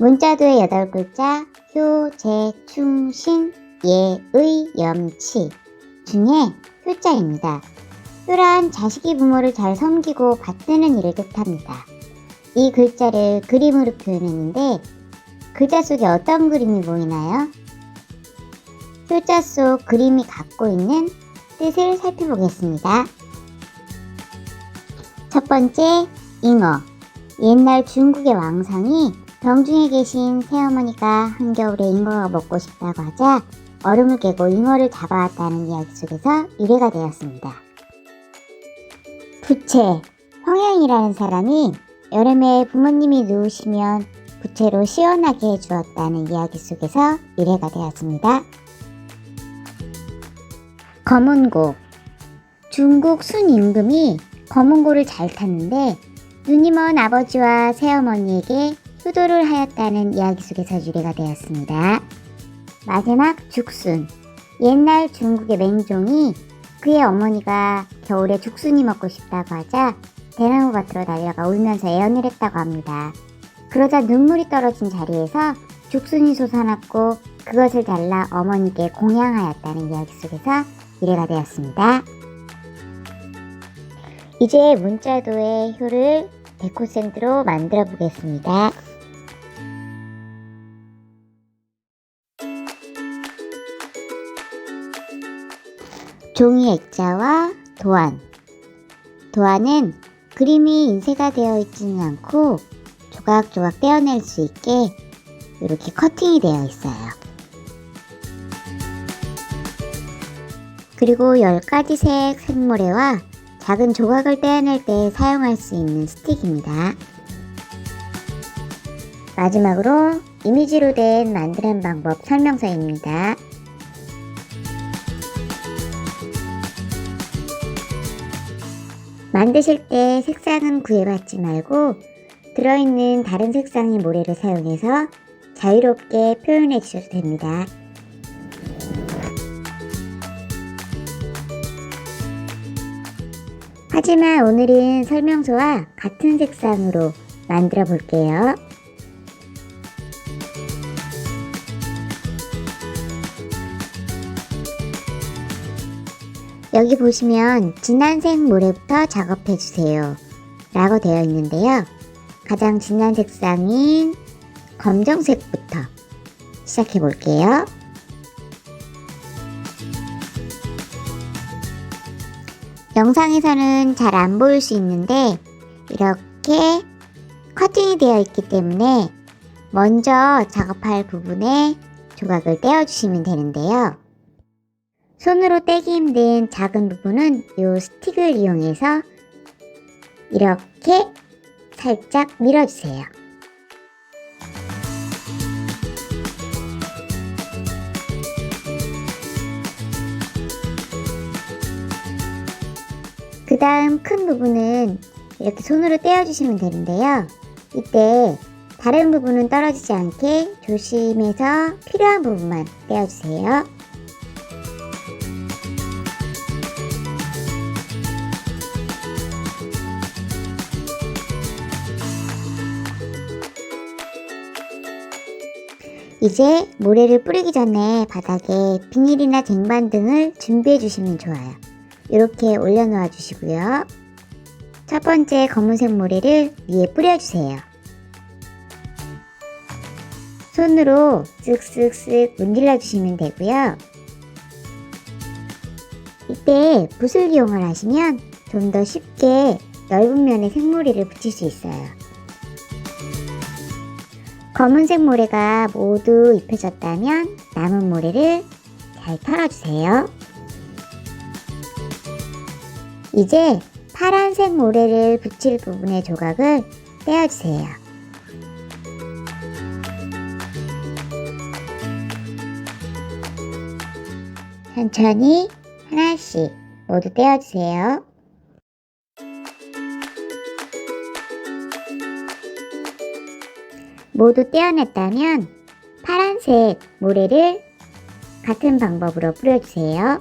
문자도의 여덟 글자 효, 재, 충, 신, 예, 의, 염, 치 중에 효자입니다. 효란 자식이 부모를 잘 섬기고 받드는 일을 뜻합니다. 이 글자를 그림으로 표현했는데 글자 속에 어떤 그림이 보이나요? 효자 속 그림이 갖고 있는 뜻을 살펴보겠습니다. 첫 번째, 잉어. 옛날 중국의 왕상이 병중에 계신 새어머니가 한겨울에 잉어가 먹고 싶다고 하자 얼음을 깨고 잉어를 잡아왔다는 이야기 속에서 유래가 되었습니다. 부채. 황양이라는 사람이 여름에 부모님이 누우시면 부채로 시원하게 해주었다는 이야기 속에서 유래가 되었습니다. 검은고. 중국 순임금이 검은고를 잘 탔는데 눈이 먼 아버지와 새어머니에게 효도를 하였다는 이야기 속에서 유래가 되었습니다. 마지막 죽순. 옛날 중국의 맹종이 그의 어머니가 겨울에 죽순이 먹고 싶다고 하자 대나무 밭으로 달려가 울면서 애언을 했다고 합니다. 그러자 눈물이 떨어진 자리에서 죽순이 솟아났고 그것을 잘라 어머니께 공양하였다는 이야기 속에서 유래가 되었습니다. 이제 문자도의 효를 데코센트로 만들어 보겠습니다. 종이 액자와 도안. 도안은 그림이 인쇄가 되어 있지는 않고 조각조각 떼어낼 수 있게 이렇게 커팅이 되어 있어요. 그리고 10가지 색 색모래와 작은 조각을 떼어낼 때 사용할 수 있는 스틱입니다. 마지막으로 이미지로 된 만드는 방법 설명서입니다. 만드실 때 색상은 구애받지 말고 들어있는 다른 색상의 모래를 사용해서 자유롭게 표현해 주셔도 됩니다. 하지만 오늘은 설명서와 같은 색상으로 만들어 볼게요. 여기 보시면 진한 색 모래부터 작업해 주세요. 라고 되어 있는데요. 가장 진한 색상인 검정색부터 시작해 볼게요. 영상에서는 잘 안 보일 수 있는데 이렇게 커팅이 되어 있기 때문에 먼저 작업할 부분에 조각을 떼어주시면 되는데요. 손으로 떼기 힘든 작은 부분은 이 스틱을 이용해서 이렇게 살짝 밀어주세요. 그 다음 큰 부분은 이렇게 손으로 떼어주시면 되는데요. 이때 다른 부분은 떨어지지 않게 조심해서 필요한 부분만 떼어주세요. 이제 모래를 뿌리기 전에 바닥에 비닐이나 쟁반 등을 준비해 주시면 좋아요. 이렇게 올려놓아 주시고요. 첫 번째 검은색 모래를 위에 뿌려주세요. 손으로 쓱쓱쓱 문질러 주시면 되고요. 이때 붓을 이용을 하시면 좀 더 쉽게 넓은 면에 색모리를 붙일 수 있어요. 검은색 모래가 모두 입혀졌다면 남은 모래를 잘 털어주세요. 이제 파란색 모래를 붙일 부분의 조각을 떼어주세요. 천천히 하나씩 모두 떼어주세요. 모두 떼어냈다면 파란색 모래를 같은 방법으로 뿌려주세요.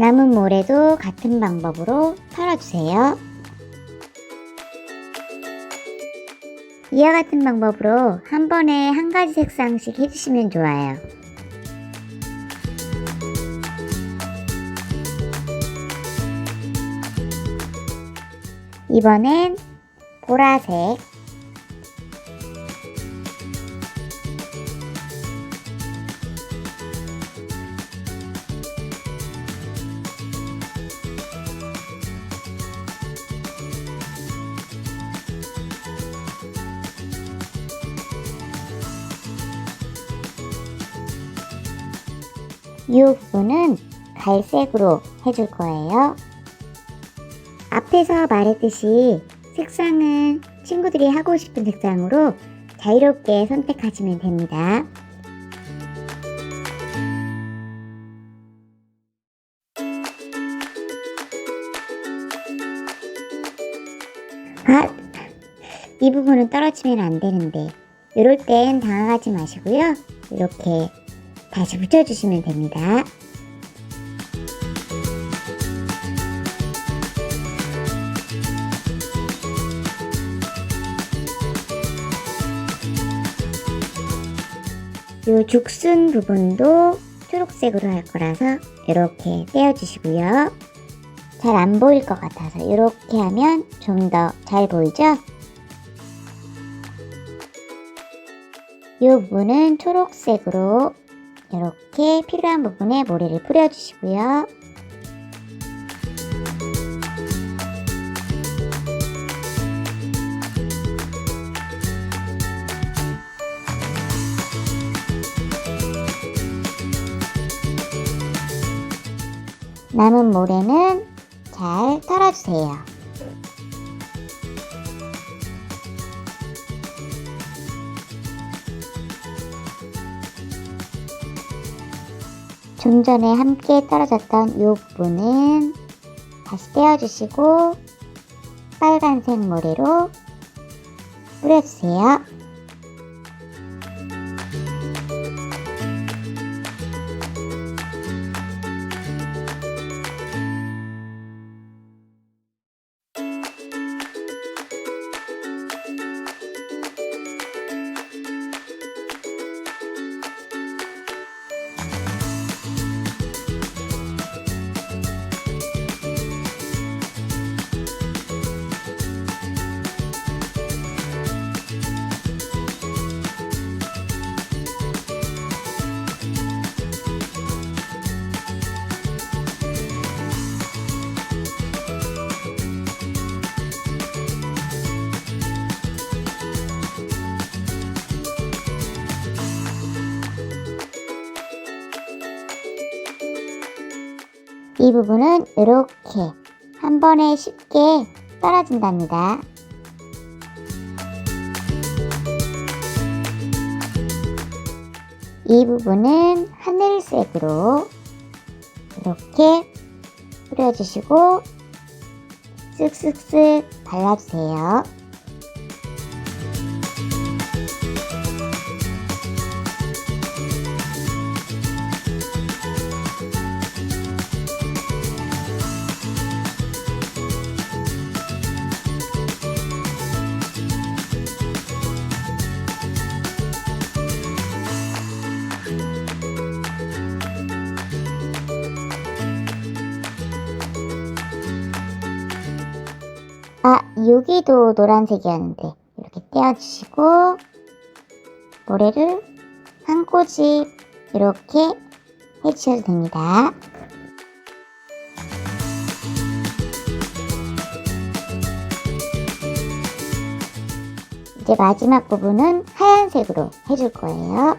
남은 모래도 같은 방법으로 털어주세요. 이와 같은 방법으로 한 번에 한 가지 색상씩 해주시면 좋아요. 이번엔 보라색 부분은 갈색으로 해줄 거예요. 앞에서 말했듯이 색상은 친구들이 하고 싶은 색상으로 자유롭게 선택하시면 됩니다. 아, 이 부분은 떨어지면 안 되는데 이럴 땐 당황하지 마시고요. 이렇게 다시 붙여주시면 됩니다. 이 죽순 부분도 초록색으로 할 거라서 이렇게 떼어주시고요. 잘 안 보일 것 같아서 이렇게 하면 좀 더 잘 보이죠? 이 부분은 초록색으로 이렇게 필요한 부분에 모래를 뿌려주시고요. 남은 모래는 잘 털어주세요. 좀 전에 함께 떨어졌던 이 부분은 다시 떼어주시고 빨간색 모래로 뿌려주세요. 이 부분은 이렇게 한 번에 쉽게 떨어진답니다. 이 부분은 하늘색으로 이렇게 뿌려주시고 쓱쓱쓱 발라주세요. 여기도 노란색이었는데 이렇게 떼어주시고 모래를 한 꼬집 이렇게 해주셔도 됩니다. 이제 마지막 부분은 하얀색으로 해줄 거예요.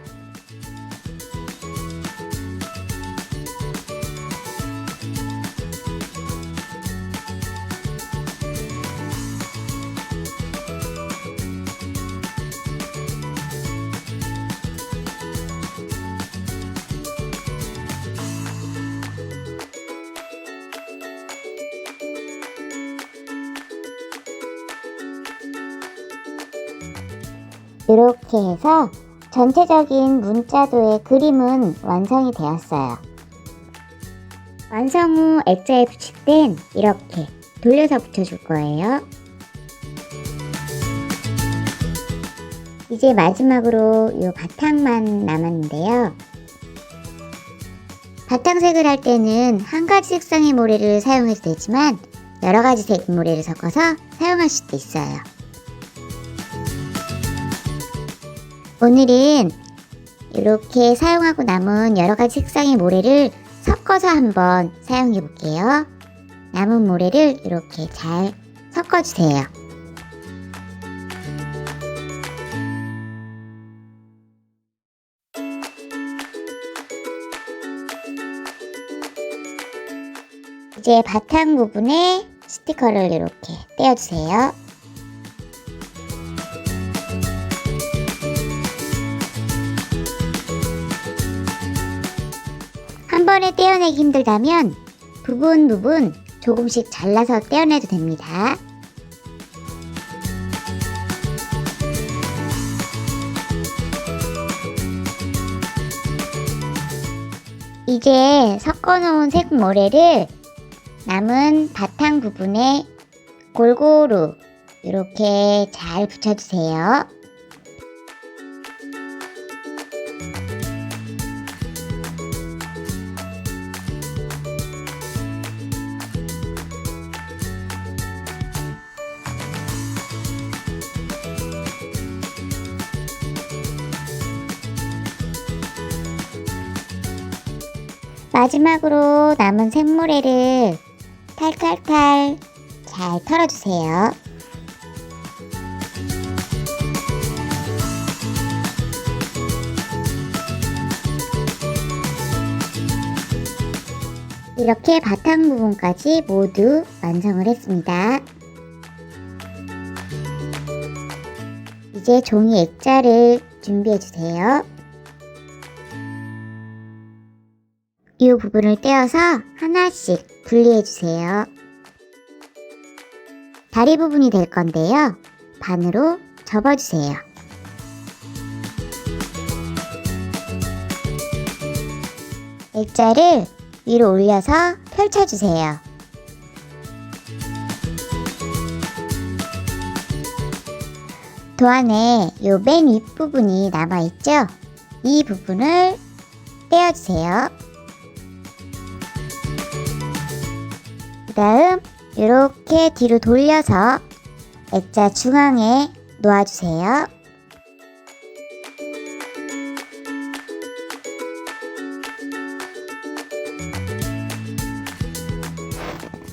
이렇게 해서 전체적인 문자도의 그림은 완성이 되었어요. 완성 후 액자에 붙일 땐 이렇게 돌려서 붙여줄 거예요. 이제 마지막으로 이 바탕만 남았는데요. 바탕색을 할 때는 한 가지 색상의 모래를 사용해도 되지만 여러 가지 색 모래를 섞어서 사용할 수도 있어요. 오늘은 이렇게 사용하고 남은 여러 가지 색상의 모래를 섞어서 한번 사용해 볼게요. 남은 모래를 이렇게 잘 섞어주세요. 이제 바탕 부분에 스티커를 이렇게 떼어주세요. 번에 떼어내기 힘들다면 부분 부분 조금씩 잘라서 떼어내도 됩니다. 이제 섞어놓은 색모래를 남은 바탕 부분에 골고루 이렇게 잘 붙여주세요. 마지막으로 남은 생모래를 탈탈탈 잘 털어주세요. 이렇게 바탕 부분까지 모두 완성을 했습니다. 이제 종이 액자를 준비해 주세요. 이 부분을 떼어서 하나씩 분리해 주세요. 다리 부분이 될 건데요. 반으로 접어주세요. 액자를 위로 올려서 펼쳐주세요. 도안에 요 맨 윗부분이 남아있죠? 이 부분을 떼어주세요. 그 다음 이렇게 뒤로 돌려서 액자 중앙에 놓아주세요.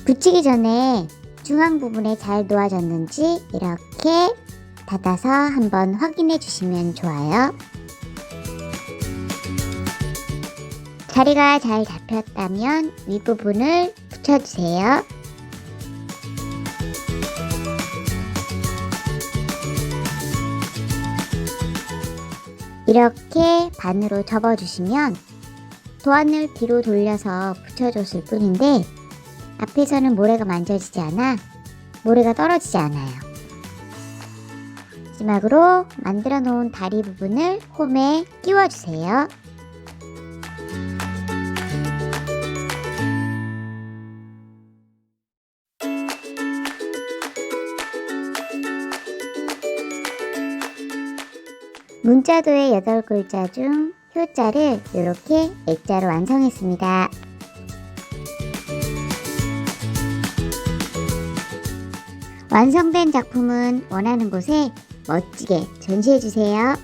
붙이기 전에 중앙 부분에 잘 놓아졌는지 이렇게 닫아서 한번 확인해 주시면 좋아요. 자리가 잘 잡혔다면 윗부분을 붙여주세요. 이렇게 반으로 접어주시면 도안을 뒤로 돌려서 붙여줬을 뿐인데 앞에서는 모래가 만져지지 않아 모래가 떨어지지 않아요. 마지막으로 만들어 놓은 다리 부분을 홈에 끼워주세요. 문자도의 8글자 중 효자를 이렇게 액자로 완성했습니다. 완성된 작품은 원하는 곳에 멋지게 전시해주세요.